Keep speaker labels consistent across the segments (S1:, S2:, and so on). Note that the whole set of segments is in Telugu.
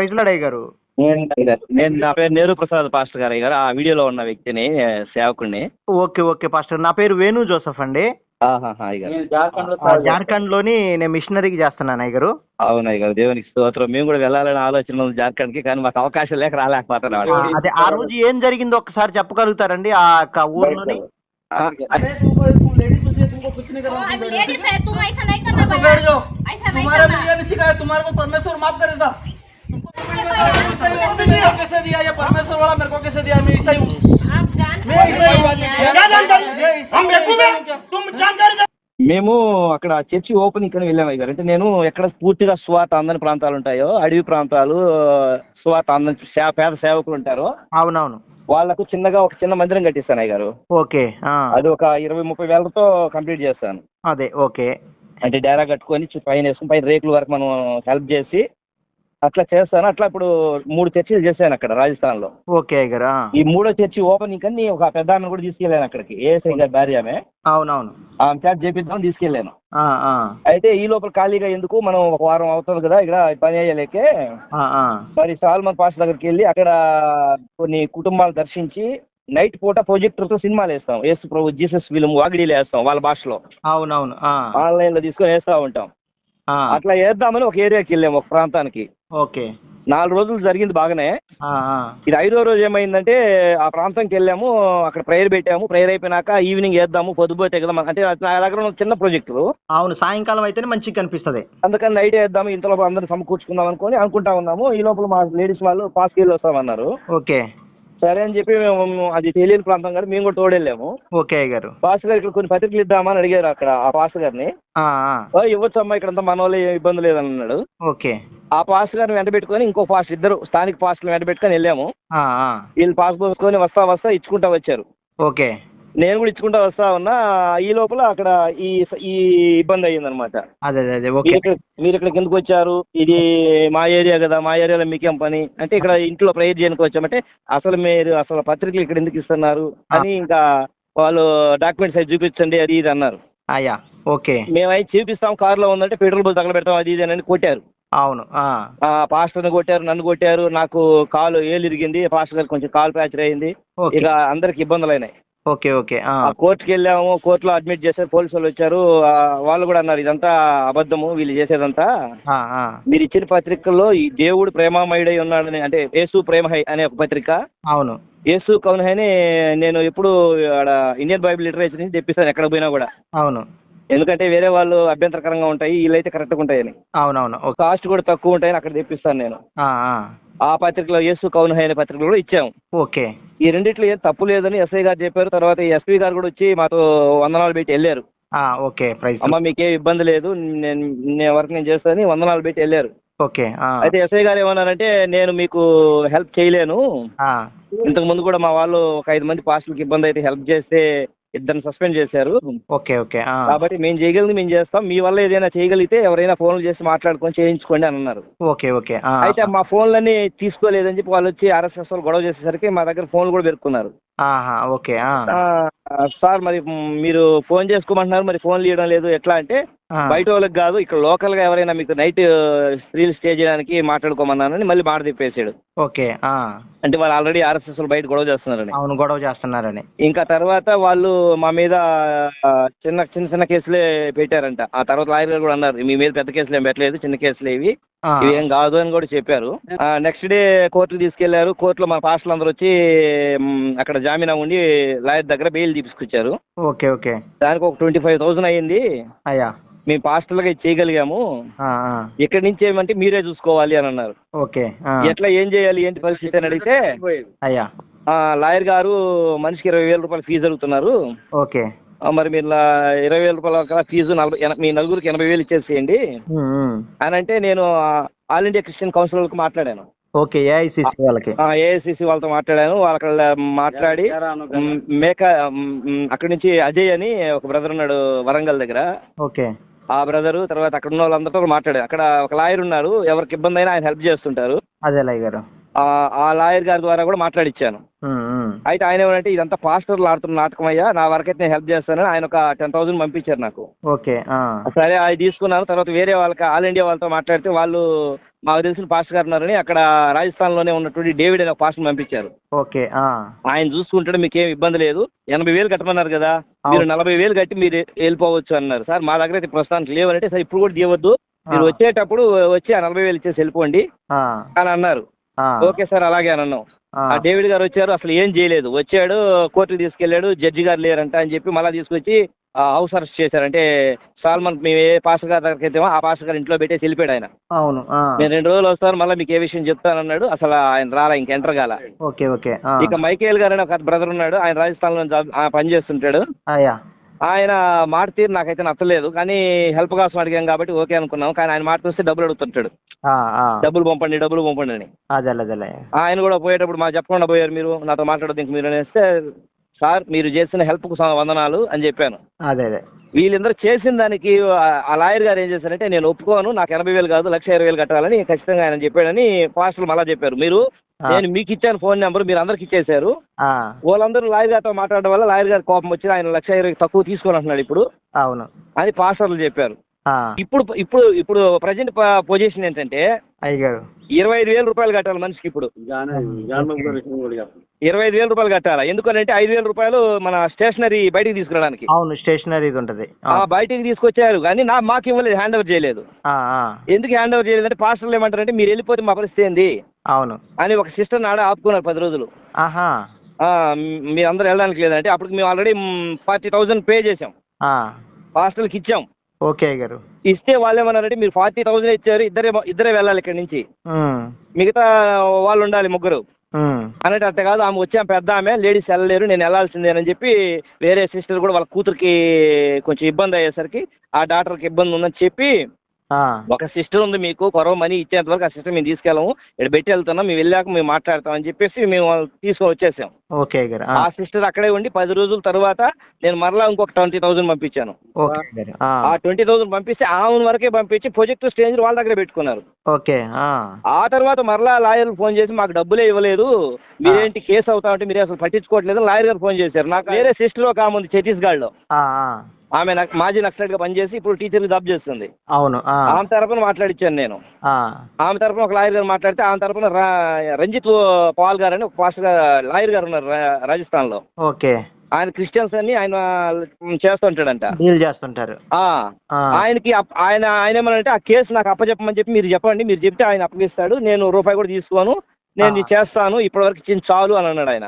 S1: ప్రైజ్ లాడయ్య గారు
S2: నేను నేను నా పేరు నేరు ప్రసాద్ పాస్టర్ గారు గారు ఆ వీడియోలో ఉన్న వ్యక్తిని సేవకుడిని
S1: ఓకే ఓకే పాస్టర్ నా పేరు వేణు జోసఫ్ అండి
S2: ఆహాహా, అయ్య గారు
S1: ఆ, జార్ఖండ్లోని నేను మిషనరీకి చేస్తున్నాను అయ్య గారు
S2: అవును అయ్య గారు దేవునికి స్తోత్రం మేము కూడా వెళ్ళాలని ఆలోచన ఉంది జార్ఖండ్కి కానీ మాకు అవకాశం లేక
S1: ఆ,
S2: రాలేకపోతున్నాం
S1: అదే ఆ రోజు ఏం జరిగిందో ఒకసారి చెప్పగలుగుతారండి ఆ యొక్క ఊర్లోని
S2: ఆ,
S3: अरे तुमको तुम लेडीज मुझे तुमको कुछ नहीं करना
S4: अब
S3: तुम बैठ
S4: लेडीज है तुम ऐसा नहीं करना
S3: तुम
S4: भैया
S3: बैठ जाओ
S4: ऐसा नहीं
S3: तुम्हारा
S4: करना
S3: भी ये नहीं सिखाया तुम्हारे को परमेश्वर माफ करेगा तुमको मेरे को कैसे दिया ये परमेश्वर वाला मेरे को कैसे दिया मैं ईसाई हूँ
S4: आप जानते
S3: मैं ईसाई हूँ क्या जानकारी ये ईसाई हूँ क्या?
S5: तुम जानकारी
S2: మేము అక్కడ చర్చి ఓపెనింగ్ అని వెళ్ళాము అయ్య గారు అంటే నేను ఎక్కడ పూర్తిగా స్వాత అందని ప్రాంతాలు ఉంటాయో అడవి ప్రాంతాలు స్వాత అందని సే- పేద సేవకులు ఉంటారో
S1: అవునవును
S2: వాళ్ళకు చిన్నగా ఒక చిన్న మందిరం కట్టిస్తాను అయ్య గారు
S1: ఓకే ఆ,
S2: అది ఒక ఇరవై ముప్పై వేలతో కంప్లీట్ చేస్తాను
S1: అదే ఓకే
S2: అంటే డేరా కట్టుకొని చి- పైన వేసుకుని పైన రేకుల వరకు మనం హెల్ప్ చేసి అట్లా చేస్తాను. అట్లా ఇప్పుడు మూడు చర్చిలు చేశాను అక్కడ రాజస్థాన్లో.
S1: ఓకే అయ్య గారు
S2: ఈ మూడో చర్చి ఓపెనింగ్ అని ఒక పెద్ద ఆమెను కూడా తీసుకెళ్ళాను అక్కడికి. ఏఎస్ఐ గారి భార్య ఆమె.
S1: అవునవును.
S2: ఆమె చేత చేపిద్దామని తీసుకెళ్ళాను.
S1: ఆ,
S2: అయితే ఈ లోపల ఖాళీగా ఎందుకు? మనం ఒక వారం అవుతుంది కదా ఇక్కడ పని అయ్యలేకే. మరి సాల్మన్ పాస్ దగ్గరికి వెళ్ళి అక్కడ కొన్ని కుటుంబాలు దర్శించి నైట్ పూట ప్రొజెక్టర్తో సినిమాలు వేస్తాం. యేసు ప్రభు జీసస్ ఫిలిం వాగిడీలు వేస్తాం వాళ్ళ భాషలో.
S1: అవునవును ఆ,
S2: ఆన్లైన్లో తీసుకొని వేస్తూ ఉంటాం. అట్లా వేద్దామని ఒక ఏరియాకి వెళ్ళాము ఒక ప్రాంతానికి.
S1: ఓకే.
S2: నాలుగు రోజులు జరిగింది బాగానే. ఇది ఐదో రోజు ఏమైందంటే ఆ ప్రాంతంకి వెళ్ళాము అక్కడ ప్రేయర్ పెట్టాము ప్రేయర్ అయిపోయినాక ఈవినింగ్ వేద్దాము పొద్దుపోతే కదా మన- అంటే నా దగ్గర చిన్న ప్రాజెక్టులు
S1: అవును సాయంకాలం అయితేనే మంచిగా కనిపిస్తుంది.
S2: అందుకని నైట్ వేద్దాము ఇంతలో అందరిని సమకూర్చుకుందాం అనుకొని అనుకుంటా ఉన్నాము. ఈ లోపల మా లేడీస్ వాళ్ళు పాస్కి వెళ్ళి వస్తామన్నారు.
S1: ఓకే.
S2: సరే అని చెప్పి మేము అది తెలియని ప్రాంతం కదా మేము కూడా తోడెళ్ళాము.
S1: ఓకే గారు
S2: పాస్ గారు ఇక్కడ కొన్ని పత్రికలు ఇద్దామని అడిగారు అక్కడ ఆ పాస్ గారిని.
S1: ఆ, ఆ,
S2: "ఓ, ఇవ్వచ్చు అమ్మా ఇక్కడంతా మన వాళ్ళు ఏం ఇబ్బంది లేదని అన్నాడు.
S1: ఓకే.
S2: ఆ పాస్ గారిని వెంట పెట్టుకొని ఇంకో పాస్ ఇద్దరు స్థానిక పాస్లు వెంట పెట్టుకొని వెళ్ళాము. వీళ్ళు పాస్ పోసుకొని వస్తా వస్తా ఇచ్చుకుంటా వచ్చారు.
S1: ఓకే.
S2: నేను కూడా ఇచ్చుకుంటా వస్తా ఉన్నా. ఈ లోపల అక్కడ ఈ ఈ ఇబ్బంది అయ్యిందనమాట
S1: అదే అదే అదే
S2: మీరు ఇక్కడ ఎందుకు వచ్చారు? ఇది మా ఏరియా కదా మా ఏరియాలో మీకేం పని? అంటే ఇక్కడ ఇంట్లో ప్రేయర్ చేయడానికి వచ్చామంటే అసలు మీరు అసలు పత్రికలు ఇక్కడ ఎందుకు ఇస్తున్నారు? అని ఇంకా వాళ్ళు డాక్యుమెంట్స్ అవి చూపించండి అది ఇది అన్నారు.
S1: అయ్యా ఓకే.
S2: మేము అవి చూపిస్తాం. కారులో ఉందంటే పెట్రోల్ బుల్ తగలబెడతాం అది ఇది అని కొట్టారు.
S1: అవును
S2: పాస్టర్ని కొట్టారు నన్ను కొట్టారు. నాకు కాలు ఏలు ఇరిగింది పాస్టర్ గారికి కొంచెం కాలు ఫ్రాక్చర్ అయింది. ఇక అందరికి ఇబ్బందులు అయినాయి
S1: ఓకే ఓకే
S2: కోర్టుకి వెళ్ళాము కోర్టులో అడ్మిట్ చేశారు పోలీసు వాళ్ళు వచ్చారు వాళ్ళు కూడా అన్నారు ఇదంతా అబద్ధము వీళ్ళు చేసేదంతా. మీరు ఇచ్చిన పత్రికల్లో ఈ దేవుడు ప్రేమామయుడై ఉన్నాడని అంటే యేసు ప్రేమహై అనే ఒక పత్రిక.
S1: అవును.
S2: యేసు కౌనహైని నేను ఎప్పుడు ఆడ ఇండియన్ బైబిల్ లిటరేచర్ నుంచి తెప్పిస్తాను ఎక్కడ పోయినా కూడా.
S1: అవును.
S2: ఎందుకంటే వేరే వాళ్ళు అభ్యంతరకరంగా ఉంటాయి వీళ్ళైతే కరెక్ట్గా ఉంటాయని.
S1: అవునవును.
S2: కాస్ట్ కూడా తక్కువ ఉంటాయని అక్కడ తెప్పిస్తాను నేను.
S1: ఆ,
S2: పత్రికలో యేసు కౌనహై అనే పత్రికలో కూడా ఇచ్చాము
S1: ఓకే.
S2: ఈ రెండిట్లో ఏం తప్పు లేదని ఎస్ఐ గారు చెప్పారు. తర్వాత ఎస్పీ గారు కూడా వచ్చి మాతో వందనాలు పెట్టి వెళ్ళారు.
S1: Okay prize.
S2: అమ్మ మీకేం ఇబ్బంది లేదు. నేను నేను వర్క్ నేను చేస్తానని వందనాలు పెట్టి వెళ్ళారు.
S1: ఓకే
S2: అయితే ఎస్ఐ గారు ఏమన్నారంటే నేను మీకు హెల్ప్ చేయలేను. ఇంతకు ముందు కూడా మా వాళ్ళు ఒక ఐదు మంది పాస్టర్కి ఇబ్బంది అయితే హెల్ప్ చేస్తే ఇద్దరిని సస్పెండ్ చేశారు.
S1: ఓకే ఓకే
S2: కాబట్టి మేము చేయగలిగింది మేము చేస్తాం. మీ వల్ల ఏదైనా చేయగలిగితే ఎవరైనా ఫోన్లు చేసి మాట్లాడుకొని చేయించుకోండి అని అన్నారు.
S1: ఓకే ఓకే
S2: అయితే మా ఫోన్లన్నీ తీసుకోలేదని చెప్పి వాళ్ళు వచ్చి ఆర్ఎస్ఎస్ వాళ్ళు గొడవ చేసేసరికి మా దగ్గర ఫోన్లు కూడా పెరుక్కున్నారు.
S1: ఓకే
S2: సార్ మరి మీరు ఫోన్ చేసుకోమంటున్నారు మరి ఫోన్లు ఇవ్వడం లేదు. ఎట్లా అంటే బయట వాళ్ళకి కాదు ఇక్కడ లోకల్గా ఎవరైనా మీకు నైట్ స్త్రీలు స్టే చేయడానికి మాట్లాడుకోమన్నానని మళ్ళీ మాట తిప్పేసాడు.
S1: ఓకే
S2: అంటే వాళ్ళు ఆల్రెడీ ఆర్ఎస్ఎస్ బయట గొడవ చేస్తున్నారని.
S1: అవును గొడవ చేస్తున్నారని.
S2: ఇంకా తర్వాత వాళ్ళు మా మీద చిన్న చిన్న చిన్న కేసులే పెట్టారంట. ఆ తర్వాత లాయర్ గారు కూడా అన్నారు మీ మీద పెద్ద కేసులు ఏం పెట్టలేదు చిన్న కేసులు ఇవి ఏం కాదు అని కూడా చెప్పారు. నెక్స్ట్ డే కోర్టుకు తీసుకెళ్ళారు. కోర్టులో మా పాస్టర్లు అందరూ వచ్చి అక్కడ జామీనా ఉండి లాయర్ దగ్గర బెయిల్ తీసుకొచ్చారు.
S1: Okay okay.
S2: దానికి ఒక ట్వంటీ ఫైవ్ థౌసండ్ అయ్యింది.
S1: అయ్యా.
S2: మేము పాస్టర్లుగా ఇది చేయగలిగాము. ఇక్కడి నుంచి ఏమంటే మీరే చూసుకోవాలి అని అన్నారు.
S1: ఓకే
S2: ఎట్లా ఏం చేయాలి ఏంటి పరిస్థితి అని అడిగితే
S1: అయ్యా.
S2: ఆ, లాయర్ గారు మనిషికి ఇరవై వేల రూపాయలు ఫీజు అడుగుతున్నారు.
S1: ఓకే.
S2: మరి మీరు ఇరవై వేల రూపాయల ఫీజు నలభై మీ నలుగురికి ఎనభై వేలు ఇచ్చేసేయండి. అని అంటే నేను ఆల్ ఇండియా క్రిస్టియన్ కౌన్సిల్ వాళ్ళకి మాట్లాడాను.
S1: ఓకే ఏఐసిసి వాళ్ళకి.
S2: ఏఐసిసి వాళ్ళతో మాట్లాడాను. వాళ్ళకి మాట్లాడి మేక అక్కడి నుంచి అజయ్ అని ఒక బ్రదర్ ఉన్నాడు వరంగల్ దగ్గర.
S1: ఓకే.
S2: ఆ బ్రదరు తర్వాత అక్కడ ఉన్న వాళ్ళందరితో కూడా మాట్లాడాను. అక్కడ ఒక లాయర్ ఉన్నారు ఎవరికి ఇబ్బంది అయినా ఆయన హెల్ప్ చేస్తుంటారు.
S1: అదే లయ్య గారు.
S2: ఆ ఆ లాయర్ గారి ద్వారా కూడా మాట్లాడిచ్చాను. అయితే ఆయన ఏమంటే ఇదంతా పాస్టర్లు ఆడుతున్న నాటకం అయ్యా నా వరకైతే నేను హెల్ప్ చేస్తానని ఆయన ఒక టెన్ థౌసండ్ పంపించారు నాకు
S1: ఓకే
S2: సరే అది తీసుకున్నాను తర్వాత వేరే వాళ్ళకి ఆల్ ఇండియా వాళ్ళతో మాట్లాడితే వాళ్ళు మాకు తెలిసిన పాస్టర్ గారు ఉన్నారని అక్కడ రాజస్థాన్లోనే ఉన్నటువంటి డేవిడ్ అనే ఒక పాస్టర్ పంపించారు
S1: ఓకే.
S2: ఆయన చూసుకుంటాడు మీకు ఏం ఇబ్బంది లేదు ఎనభై వేలు కట్టమన్నారు కదా మీరు నలభై వేలు కట్టి మీరు వెళ్ళిపోవచ్చు అన్నారు సార్ మా దగ్గర అయితే ప్రస్తుతానికి లేవనంటే సార్ ఇప్పుడు కూడా తీయవద్దు మీరు. వచ్చేటప్పుడు వచ్చి ఆ నలభై వేలు ఇచ్చేసి వెళ్ళిపోండి. అని అన్నారు. ఓకే సార్ అలాగే అని అన్నాం
S1: ఆ.
S2: డేవిడ్ గారు వచ్చారు అసలు ఏం చేయలేదు. వచ్చాడు కోర్టుకు తీసుకెళ్ళాడు జడ్జి గారు లేరంట అని చెప్పి మళ్ళీ తీసుకొచ్చి హౌస్ అరెస్ట్ చేశారు. అంటే సాల్మన్ మేము ఏ పాస్టర్ గారి దగ్గరికి వెళ్తామో ఆ పాస్టర్ గారు ఇంట్లో పెట్టేసి వెళ్ళిపోయాడు ఆయన.
S1: అవును.
S2: నేను రెండు రోజులు వస్తాను మళ్ళీ మీకు ఏ విషయం చెప్తానన్నాడు అసలు ఆయన రాలా ఇంక ఎంటర్ కాల.
S1: Okay okay.
S2: ఇక మైకేల్ గారు అని ఒక బ్రదర్ ఉన్నాడు. ఆయన రాజస్థాన్లో జాబ్ ఆ, పని చేస్తుంటాడు. ఆయన మాట తీరు నాకైతే నచ్చలేదు కానీ హెల్ప్ కోసం అడిగాం కాబట్టి ఓకే అనుకున్నాం కానీ ఆయన మాట చూస్తే డబ్బులు అడుగుతుంటాడు. డబ్బులు పంపండి డబ్బులు పంపండి అని.
S1: అదేలే అదేలే
S2: ఆయన కూడా పోయేటప్పుడు మాకు చెప్పకుండా పోయారు మీరు నాతో మాట్లాడదు ఇంక మీరు అనేస్తే సార్ మీరు చేసిన హెల్ప్కు స- వందనాలు అని చెప్పాను.
S1: అదే అదే.
S2: వీళ్ళందరూ చేసిన దానికి ఆ- లాయర్ గారు ఏం చేశారంటే నేను ఒప్పుకోను నాకు ఎనభై వేలు కాదు లక్ష ఇరవై వేలు కట్టాలని ఖచ్చితంగా ఆయన చెప్పాడని పాస్టర్లు మళ్ళా చెప్పారు. మీరు. నేను మీకు ఇచ్చాను ఫోన్ నెంబర్ మీరు అందరికి ఇచ్చేశారు.
S1: ఆ.
S2: వాళ్ళందరూ లాయర్ గారితో మాట్లాడడం వల్ల లాయర్ గారి కోపం వచ్చి ఆయన లక్ష ఇరవై తక్కువ తీసుకొని అంటున్నాడు ఇప్పుడు.
S1: అవును.
S2: అని పాస్టర్లు చెప్పారు.
S1: ఆ.
S2: ఇప్పుడు ఇప్పుడు ఇప్పుడు ప్రజెంట్ పొజిషన్ ఏంటంటే
S1: అయ్యగారు.
S2: ఇరవై ఐదు వేల రూపాయలు కట్టాలి మనిషికి ఇప్పుడు. ఇరవై ఐదు వేల రూపాయలు కట్టాలి? ఎందుకంటే ఐదు వేల రూపాయలు మన స్టేషనరీ బయటికి తీసుకురావడానికి.
S1: అవును స్టేషనరీది ఉంటుంది.
S2: ఆ బయటికి తీసుకొచ్చారు. కానీ నా మాకు ఇవ్వలేదు హ్యాండ్ ఓవర్ చేయలేదు. ఎందుకు హ్యాండ్ ఓవర్ చేయలేదంటే పాస్టర్లు ఏమంటారంటే మీరు వెళ్ళిపోతే మా పరిస్థితి ఏంది?
S1: అవును
S2: అని ఒక సిస్టర్ నాడ ఆపుకున్నారు పది రోజులు
S1: ఆహా
S2: ఆ, మ్, మీరు అందరూ వెళ్ళడానికి లేదంటే అప్పటికి మేము ఆల్రెడీ ఫార్టీ థౌజండ్ పే చేసాం
S1: ఆ.
S2: పాస్టర్లకి ఇచ్చాం
S1: ఓకే అయ్యగారు
S2: ఇస్తే వాళ్ళు ఏమన్నారంటే మీరు ఫార్టీ థౌజండ్ ఇచ్చారు ఇద్దరే ఇద్దరే వెళ్ళాలి ఇక్కడి నుంచి. మిగతా వాళ్ళు ఉండాలి ముగ్గురు. అన్నట్టు అట్ట కాదు ఆమె వచ్చాం పెద్ద ఆమె లేడీస్ వెళ్ళలేరు నేను వెళ్ళాల్సిందేనని చెప్పి వేరే సిస్టర్ కూడా వాళ్ళ కూతురికి కొంచెం ఇబ్బంది అయ్యేసరికి ఆ డాక్టర్కి ఇబ్బంది ఉందని చెప్పి. ఒక సిస్టర్ ఉంది మీకు కొరవ మనీ ఇచ్చేంత వరకు ఆ సిస్టర్ మేము తీసుకెళ్ళము. ఇక్కడ పెట్టి వెళ్తున్నాం మేము వెళ్ళాక మేము మాట్లాడతాం అని చెప్పేసి మేము వాళ్ళు తీసుకొని వచ్చేసాం.
S1: ఓకే అయ్యగారు ఆ.
S2: సిస్టర్ అక్కడే ఉండి పది రోజుల తర్వాత నేను మరలా ఇంకొక ట్వంటీ థౌసండ్ పంపించాను.
S1: ఆ.
S2: ట్వంటీ థౌసండ్ పంపిస్తే ఆమె వరకే పంపించి ప్రొజెక్ట్ స్టేజ్ వాళ్ళ దగ్గర పెట్టుకున్నారు.
S1: ఓకే ఆ.
S2: తర్వాత మరలా లాయర్ ఫోన్ చేసి మాకు డబ్బులే ఇవ్వలేదు. మీరేంటి కేసు అవుతా ఉంటే మీరు అసలు పట్టించుకోవట్లేదు లాయర్ గారు ఫోన్ చేశారు. నాకు వేరే సిస్టర్ ఒక ఆమె ఉంది ఛత్తీస్గఢ్లో.
S1: ఆ, ఆ.
S2: ఆమె మాజీ నక్సలైట్గా పనిచేసి ఇప్పుడు టీచర్కి జాబ్ చేస్తుంది.
S1: అవును.
S2: ఆమె తరపున మాట్లాడిచ్చాను నేను. ఆమె తరపున ఒక లాయర్ గారు మాట్లాడితే ఆమె తరపున రంజిత్ పాల్ గారు అని ఒక పాస్టర్ లాయర్ గారు ఉన్నారు రా- రాజస్థాన్లో.
S1: ఓకే.
S2: ఆయన క్రిస్టియన్స్ అని ఆయన చేస్తుంటాడంట.
S1: డీల్ చేస్తుంటారు.
S2: ఆయనకి ఆయన ఆయన ఏమనంటే ఆ కేసు నాకు అప్పచెప్పమని చెప్పి మీరు చెప్పండి మీరు చెప్తే ఆయన అప్పగిస్తాడు నేను రూపాయి కూడా తీసుకోను నేను చేస్తాను ఇప్పటివరకు ఇచ్చింది చాలు అని అన్నాడు ఆయన.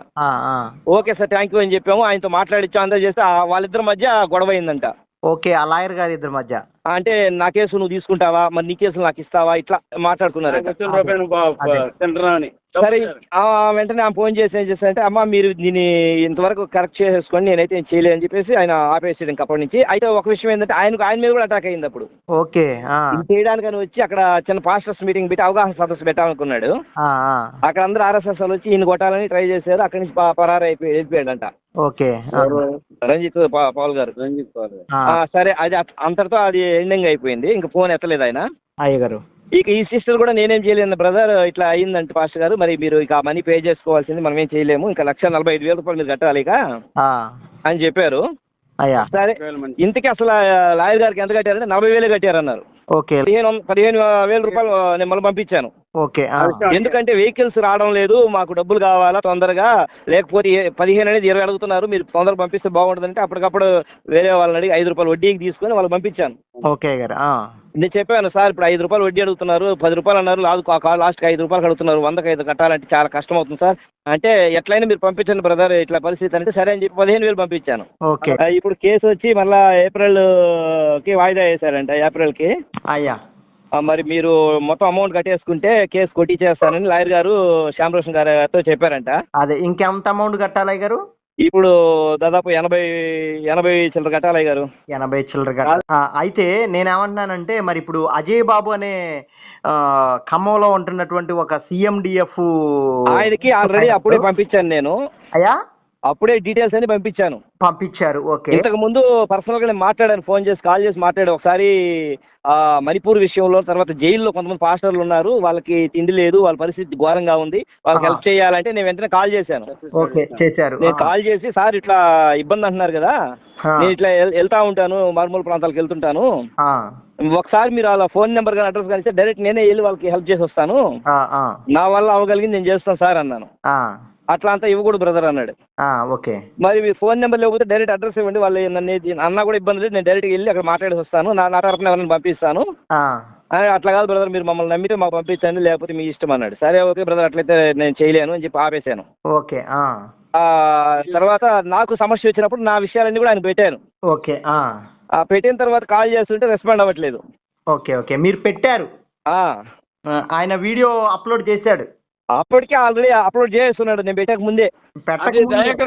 S2: ఓకే సార్ థ్యాంక్ యూ అని చెప్పాము. ఆయనతో మాట్లాడిచ్చాం అందరూ చేస్తే వాళ్ళిద్దరి మధ్య గొడవ అయిందంట.
S1: ఓకే ఆ లాయర్ గారి ఇద్దరి మధ్య.
S2: అంటే నా కేసు నువ్వు తీసుకుంటావా? మరి నీ కేసు నాకు ఇస్తావా? ఇట్లా మాట్లాడుకున్నారు. సరే ఆ వెంటనే ఆమె ఫోన్ చేసి ఏం చేశారంటే అమ్మ మీరు దీన్ని ఇంతవరకు కరెక్ట్ చేసేసుకోండి నేనైతే ఏం చేయలేదు అని చెప్పేసి ఆయన ఆపేసాడు ఇంక అప్పటి నుంచి. అయితే ఒక విషయం ఏంటంటే ఆయనకు ఆయన మీద కూడా అటాక్ అయింది అప్పుడు.
S1: ఓకే
S2: చేయడానికని వచ్చి అక్కడ చిన్న పాస్టర్స్ మీటింగ్ పెట్టి అవగాహన సదస్సు పెట్టాలనుకున్నాడు. అక్కడ అందరూ ఆర్ఎస్ఎస్ వాళ్ళు వచ్చి ఈయన కొట్టాలని ట్రై చేశారు. అక్కడి నుంచి ప- పరారు అయిపోయి వెళ్ళిపోయాడంట.
S1: ఓకే.
S2: రంజిత్ పా- పాల్ గారు
S1: ఆ.
S2: ఆ, సరే అది అంతటితో అది ఎండింగ్ అయిపోయింది. ఇంకా ఫోన్ ఎత్తలేదు ఆయన.
S1: అయ్యగారు
S2: ఇక ఈ సిస్టర్ కూడా నేనేం చేయలేను బ్రదర్ ఇట్లా అయిందంటే పాస్టర్ గారు. మరి మీరు ఇక మనీ పే చేసుకోవాల్సింది మనం ఏం చేయలేము. ఇంకా లక్ష నలభై ఐదు వేల రూపాయలు మీరు కట్టాలి ఇక.
S1: ఆ.
S2: అని చెప్పారు.
S1: అయ్యా.
S2: సరే ఇంతకీ అసలు లాయర్ గారికి ఎంత కట్టారంటే నలభై వేలే కట్టారన్నారు.
S1: ఓకే.
S2: పదిహేను వంద- పదిహేను వేల రూపాయలు నేను మళ్ళీ పంపించాను.
S1: ఓకే.
S2: ఎందుకంటే వెహికల్స్ రావడం లేదు మాకు డబ్బులు కావాలా తొందరగా లేకపోతే పదిహేను అనేది ఇరవై అడుగుతున్నారు మీరు తొందరగా పంపిస్తే బాగుంటుందంటే అప్పటికప్పుడు వేరే వాళ్ళని అడిగి ఐదు రూపాయలు వడ్డీకి తీసుకొని వాళ్ళు పంపించాను.
S1: ఓకే ఆ.
S2: నేను చెప్పాను సార్ ఇప్పుడు ఐదు రూపాయలు వడ్డీ అడుగుతున్నారు పది రూపాయలు అన్నారు లాస్ట్ లాస్ట్కి ఐదు రూపాయలు అడుగుతున్నారు వందకి ఐదు కట్టాలంటే చాలా కష్టం అవుతుంది సార్. అంటే ఎట్లయినా మీరు పంపించండి బ్రదర్ ఇట్లా పరిస్థితి అంటే సరే అని చెప్పి పదిహేను వేలు పంపించాను.
S1: ఓకే.
S2: ఇప్పుడు కేసు వచ్చి మళ్ళా ఏప్రిల్కి వాయిదా వేశారంట ఏప్రిల్కి.
S1: అయ్యా.
S2: మరి మీరు మొత్తం అమౌంట్ కట్టేసుకుంటే కేసు కొట్టించేస్తానని లాయర్ గారు శ్యామరోషన్ గారితో చెప్పారంట.
S1: అదే ఇంకెంత అమౌంట్ కట్టాలి అయ్యగారు
S2: ఇప్పుడు దాదాపు ఎనభై ఎనభై చిల్లర కట్టాలి గారు.
S1: ఎనభై చిల్లర కట్టాలి. అయితే నేనేమంటున్నానంటే మరి ఇప్పుడు అజయ్ బాబు అనే ఖమ్మంలో ఉంటున్నటువంటి ఒక సిఎండిఎఫ్
S2: ఆయనకి ఆల్రెడీ అప్పుడే పంపించాను నేను.
S1: అయ్యా?
S2: అప్పుడే డీటెయిల్స్ అన్ని పంపించాను.
S1: పంపించారు ఓకే.
S2: ఇంతకు ముందు పర్సనల్గా నేను మాట్లాడాను ఫోన్ చేసి కాల్ చేసి మాట్లాడాను. ఒకసారి ఆ, మణిపూర్ విషయంలో తర్వాత జైల్లో కొంతమంది పాస్టర్లు ఉన్నారు. వాళ్ళకి తిండి లేదు వాళ్ళ పరిస్థితి ఘోరంగా ఉంది. వాళ్ళకి హెల్ప్ చేయాలంటే నేను వెంటనే కాల్ చేశాను.
S1: ఓకే చేశారు.
S2: నేను. కాల్ చేసి సార్ ఇట్లా ఇబ్బంది అంటున్నారు కదా. నేను ఇట్లా వెళ్తా ఉంటాను మారుమూల ప్రాంతాలకు వెళ్తుంటాను. ఒకసారి మీరు వాళ్ళ ఫోన్ నెంబర్ కానీ అడ్రస్ కానీ డైరెక్ట్ నేనే వెళ్ళి వాళ్ళకి హెల్ప్ చేసి వస్తాను. నా వల్ల అవ్వగలిగింది నేను చేస్తాను సార్ అన్నాను. అట్లా అంతా ఇవ్వకూడదు బ్రదర్ అన్నాడు.
S1: ఓకే.
S2: మరి మీ ఫోన్ నెంబర్ లేకపోతే డైరెక్ట్ అడ్రస్ ఇవ్వండి వాళ్ళు నన్ను అన్నా కూడా ఇబ్బంది లేదు నేను డైరెక్ట్గా వెళ్ళి అక్కడ మాట్లాడేసి వస్తాను. నా నా తరపున ఎవరైనా పంపిస్తాను. అట్లా కాదు బ్రదర్ మీరు మమ్మల్ని నమ్మితే మాకు పంపించండి లేకపోతే మీ ఇష్టం అన్నాడు. సరే ఓకే బ్రదర్ అట్లయితే నేను చేయలేను అని చెప్పి ఆపేశాను.
S1: ఓకే
S2: తర్వాత నాకు సమస్య వచ్చినప్పుడు నా విషయాలన్నీ కూడా ఆయన పెట్టాను
S1: ఓకే
S2: పెట్టిన తర్వాత కాల్ చేస్తుంటే రెస్పాండ్ అవ్వట్లేదు.
S1: Okay okay. మీరు పెట్టారు. ఆయన వీడియో అప్లోడ్ చేశాడు.
S2: అప్పటికే ఆల్రెడీ అప్లోడ్ చేస్తున్నాడు నేను పెట్టక ముందే.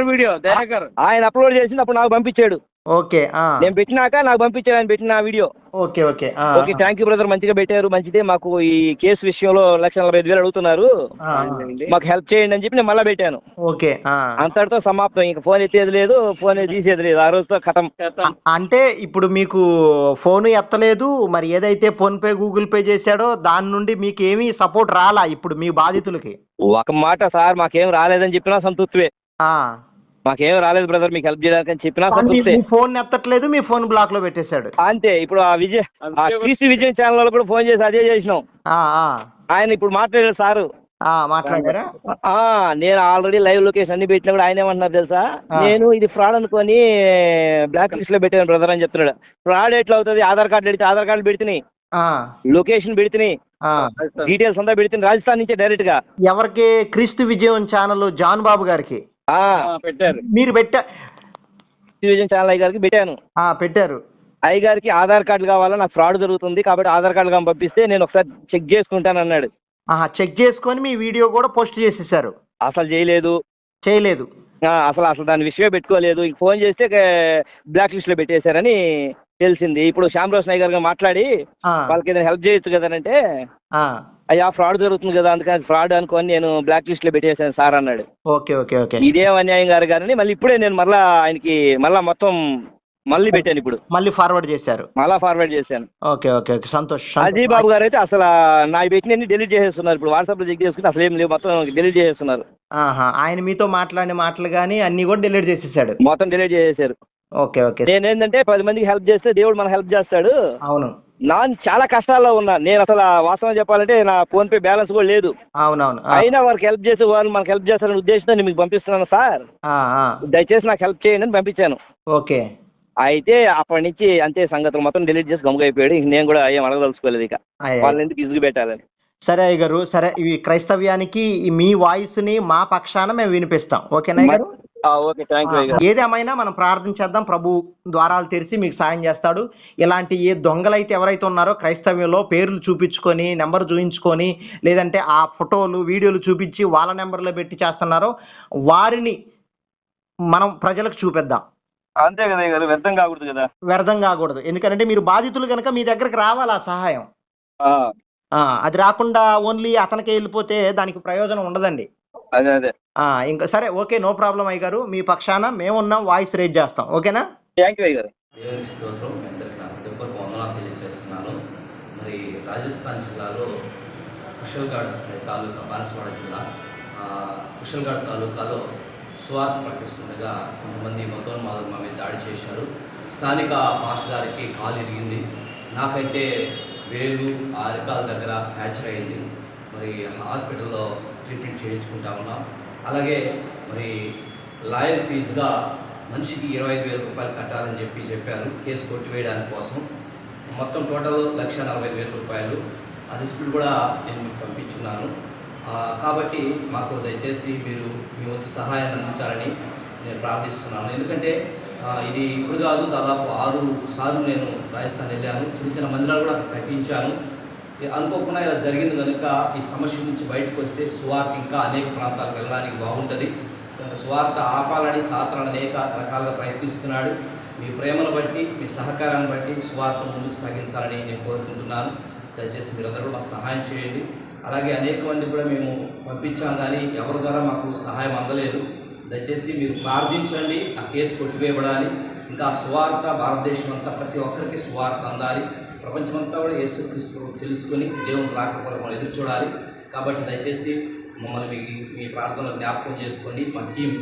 S2: వీడియో దయాకర్. ఆయన అప్లోడ్ చేసింది అప్పుడు నాకు పంపించాడు.
S1: ఓకే ఆ,
S2: నేను పెట్టినాక నాకు పంపించాడు ఆయన పెట్టిన వీడియో.
S1: ఓకే ఓకే ఆ,
S2: ఓకే థ్యాంక్ యూ బ్రదర్ మంచిగా పెట్టారు మంచిదే. మాకు ఈ కేసు విషయంలో లక్ష నలభై ఐదు వేలు అడుగుతున్నారు. మాకు హెల్ప్ చేయండి అని చెప్పి నేను మళ్ళీ పెట్టాను.
S1: ఓకే ఆ.
S2: అంతటితో సమాప్తం. ఇంకా ఫోన్ ఎత్తేది లేదు ఫోన్ తీసేది లేదు. ఆ రోజుతో కథం.
S1: అంటే ఇప్పుడు మీకు ఫోన్ ఎత్తలేదు మరి ఏదైతే ఫోన్ పే గూగుల్ పే చేశాడో దాని నుండి మీకు ఏమీ సపోర్ట్ రాలా ఇప్పుడు మీ బాధితులకి?
S2: ఒక మాట సార్ మాకేం రాలేదని చెప్పినా సంతృప్తివే.
S1: ఆ.
S2: మాకేం రాలేదు బ్రదర్ మీకు హెల్ప్ చేయడానికి అని చెప్పినా
S1: మీ ఫోన్ ఎత్తట్లేదు మీ ఫోన్ బ్లాక్లో పెట్టేశాడు.
S2: అంతే ఇప్పుడు ఆ విజయ్ ఆ టీసీ విజయ్ ఛానల్ వాళ్ళు కూడా ఫోన్ చేసి అదే చేసినాం.
S1: ఆ, ఆ,
S2: ఆయన ఇప్పుడు మాట్లాడారు సారు.
S1: ఆ, మాట్లాడారా?
S2: ఆ, నేను ఆల్రెడీ లైవ్ లొకేషన్ అన్ని పెట్టినా కూడా ఆయన ఏమంటున్నారు తెలుసా. నేను ఇది ఫ్రాడ్ అనుకొని బ్లాక్ లిస్ట్లో పెట్టాను బ్రదర్ అని చెప్తున్నాడు. ఫ్రాడ్ ఎట్లా అవుతుంది? ఆధార్ కార్డు పెడితే ఆధార్ కార్డు పెడితే
S1: ఆ,
S2: లొకేషన్ పెడితే
S1: ఆ.
S2: డీటెయిల్స్ అంతా పెడితే రాజస్థాన్ నుంచే డైరెక్ట్గా.
S1: ఎవరికి? క్రీస్తు విజయం ఛానల్ జాన్ బాబు గారికి.
S2: పెట్టారు.
S1: మీరు పెట్టా
S2: ఛానల్ అయ్య గారికి పెట్టాను.
S1: పెట్టారు.
S2: అయ్య గారికి ఆధార్ కార్డు కావాలా? నాకు ఫ్రాడ్ జరుగుతుంది కాబట్టి ఆధార్ కార్డు కానీ పంపిస్తే నేను ఒకసారి చెక్ చేసుకుంటాను అన్నాడు.
S1: చెక్ చేసుకొని మీ వీడియో కూడా పోస్ట్ చేసేసారు.
S2: అసలు చేయలేదు.
S1: చేయలేదు.
S2: అసలు అసలు దాని విషయమే పెట్టుకోలేదు. ఫోన్ చేస్తే బ్లాక్ లిస్ట్లో పెట్టేశారని తెలిసింది. ఇప్పుడు శ్యామరాజ్ నాయ్ గారు మాట్లాడి వాళ్ళకి ఏదైనా హెల్ప్ చేయొచ్చు కదనంటే
S1: ఆ,
S2: అయ్యా ఫ్రాడ్ జరుగుతుంది కదా అందుకని ఫ్రాడ్ అనుకొని నేను బ్లాక్ లిస్ట్లో పెట్టేశాను సార్ అన్నాడు.
S1: Okay okay okay.
S2: ఇదేం అన్యాయం గారు కానీ మళ్ళీ ఇప్పుడే నేను మళ్ళా ఆయనకి మళ్ళా మొత్తం మళ్ళీ పెట్టాను ఇప్పుడు.
S1: మళ్ళీ ఫార్వర్డ్ చేశారు.
S2: మళ్ళా ఫార్వర్డ్ చేశాను.
S1: Okay okay okay. Santosh
S2: Ajay Babu గారు అయితే అసలు నా పెట్టినన్ని డిలీట్ చేసేస్తున్నారు? ఇప్పుడు వాట్సాప్లో చెక్ చేసుకుని అసలు ఏం లేవు మొత్తం డిలీట్ చేసేస్తున్నారు.
S1: ఆయన మీతో మాట్లాడిన మాటలు కానీ అన్ని కూడా డిలీట్ చేసేసాడు.
S2: మొత్తం డిలీట్ చేసేసారు.
S1: Okay okay.
S2: నేనేంటంటే పది మందికి హెల్ప్ చేస్తే దేవుడు మనకు హెల్ప్ చేస్తాడు.
S1: అవును.
S2: నా చాలా కష్టాల్లో ఉన్నా. నేను అసలు వాస్తవం చెప్పాలంటే నా ఫోన్ పే బ్యాలెన్స్ కూడా లేదు.
S1: అవునవును.
S2: అయినా వారికి హెల్ప్ చేసి వాళ్ళు మనకు హెల్ప్ చేస్తారనే ఉద్దేశంతో నేను మీకు పంపిస్తున్నాను సార్. దయచేసి నాకు హెల్ప్ చేయండి అని పంపించాను.
S1: ఓకే.
S2: అయితే అప్పటి నుంచి అంతే సంగతులు మొత్తం డిలీట్ చేసి గమ్ముగా అయిపోయాడు ఇంక నేను కూడా ఏం అడగదలుచుకోలేదు ఇక. వాళ్ళని ఎందుకు ఇసుగు పెట్టాలని.
S1: సరే అయ్య గారు సరే ఇవి క్రైస్తవ్యానికి మీ వాయిస్ని మా పక్షాన మేము వినిపిస్తాం. ఓకేనా గారు?
S2: ఓకే థ్యాంక్ యూ అయ్య
S1: ఏదేమైనా మనం ప్రార్థించేద్దాం ప్రభు ద్వారాలు తెరిచి మీకు సాయం చేస్తాడు. ఇలాంటి ఏ దొంగలైతే ఎవరైతే ఉన్నారో క్రైస్తవ్యంలో పేర్లు చూపించుకొని నెంబర్ చూపించుకొని లేదంటే ఆ ఫోటోలు వీడియోలు చూపించి వాళ్ళ నెంబర్లో పెట్టి చేస్తున్నారో వారిని మనం ప్రజలకు చూపిద్దాం.
S2: అంతే కదా గారు వ్యర్థం కాకూడదు కదా.
S1: వ్యర్థం కాకూడదు. ఎందుకంటే మీరు బాధితులు కనుక మీ దగ్గరకు రావాలి ఆ సహాయం. అది రాకుండా ఓన్లీ అతనికే వెళ్ళిపోతే దానికి ప్రయోజనం ఉండదండి.
S2: అదే అదే.
S1: ఆ, ఇంకా సరే ఓకే నో ప్రాబ్లం అయ్య గారు. మీ పక్షాన మేమున్నాం వాయిస్ రేజ్ చేస్తాం. ఓకేనా?
S2: థ్యాంక్ యూ అయ్య గారు.
S5: దేవునికి స్తోత్రం. మీ అందరికీ నా హృదయపూర్వక వందనాలు తెలియజేస్తున్నాను మరి రాజస్థాన్ జిల్లాలో కుషల్గఢ్ అనే తాలూకా బానసవాడ జిల్లా ఆ, కుషల్గఢ్ తాలూకాలో స్వార్థ ప్రకటిస్తుండగా కొంతమంది మతోన్మాదులు మా మీద దాడి చేశారు. స్థానిక పాస్ గారికి కాలు ఇరిగింది. నాకైతే వేలు ఆ అరికాల దగ్గర ఫ్రాక్చర్ అయింది. మరి హాస్పిటల్లో ట్రీట్మెంట్ చేయించుకుంటా ఉన్నాం. అలాగే మరి లాయర్ ఫీజుగా మనిషికి ఇరవై ఐదు వేల రూపాయలు కట్టాలని చెప్పి చెప్పారు. కేసు కొట్టివేయడానికి కోసం మొత్తం టోటల్ లక్ష నలభై ఐదు వేల రూపాయలు. ఆ రిసిప్ట్ కూడా నేను మీకు పంపించున్నాను. కాబట్టి మాకు దయచేసి మీరు మీ వంతు సహాయాన్ని అందించాలని నేను ప్రార్థిస్తున్నాను. ఎందుకంటే ఇది ఇప్పుడు కాదు దాదాపు ఆరు సార్లు నేను రాజస్థాన్ వెళ్ళాను. చిన్న చిన్న మందిరాలు కూడా కట్టించాను. అనుకోకుండా ఇలా జరిగింది కనుక ఈ సమస్య నుంచి బయటకు వస్తే సువార్త ఇంకా అనేక ప్రాంతాలకు వెళ్ళడానికి బాగుంటుంది. కనుక సువార్త ఆపాలని సాత్రాన్ని అనేక రకాలుగా ప్రయత్నిస్తున్నాడు. మీ ప్రేమను బట్టి మీ సహకారాన్ని బట్టి సువార్త ముందుకు సాగించాలని నేను కోరుకుంటున్నాను. దయచేసి మీరందరూ మాకు సహాయం చేయండి. అలాగే అనేక మంది కూడా మేము పంపించాం కానీ ఎవరి ద్వారా మాకు సహాయం అందలేదు. దయచేసి మీరు ప్రార్థించండి ఆ కేసు కొట్టివేయబడాలి. ఇంకా సువార్త భారతదేశం అంతా ప్రతి ఒక్కరికి సువార్త అందాలి. ప్రపంచమంతా కూడా యేసుక్రీస్తు తెలుసుకొని దేవుని రాకపోవడం మనం ఎదురు చూడాలి. కాబట్టి దయచేసి మమ్మల్ని మీ మీ ప్రార్థనలు జ్ఞాపకం చేసుకోండి. మా టీం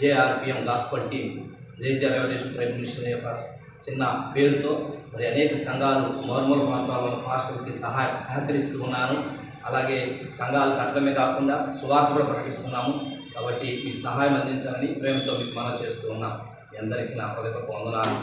S5: జేఆర్పిఎం గాస్పల్ టీం జైద్య రెవల్యూషన్ ప్రైమ్ మినిస్టర్ యొక్క చిన్న పేరుతో మరి అనేక సంఘాలు మారుమూల ప్రాంతాల్లో పాస్టర్కి సహాయ సహకరిస్తూ ఉన్నాను. అలాగే సంఘాలు కట్టడమే కాకుండా సువార్త కూడా ప్రకటిస్తున్నాము. కాబట్టి మీ సహాయం అందించాలని ప్రేమతో మీకు మనం చేస్తూ ఉన్నాం. ఎందరికీ నా హృదయపూర్వక వందనాలు.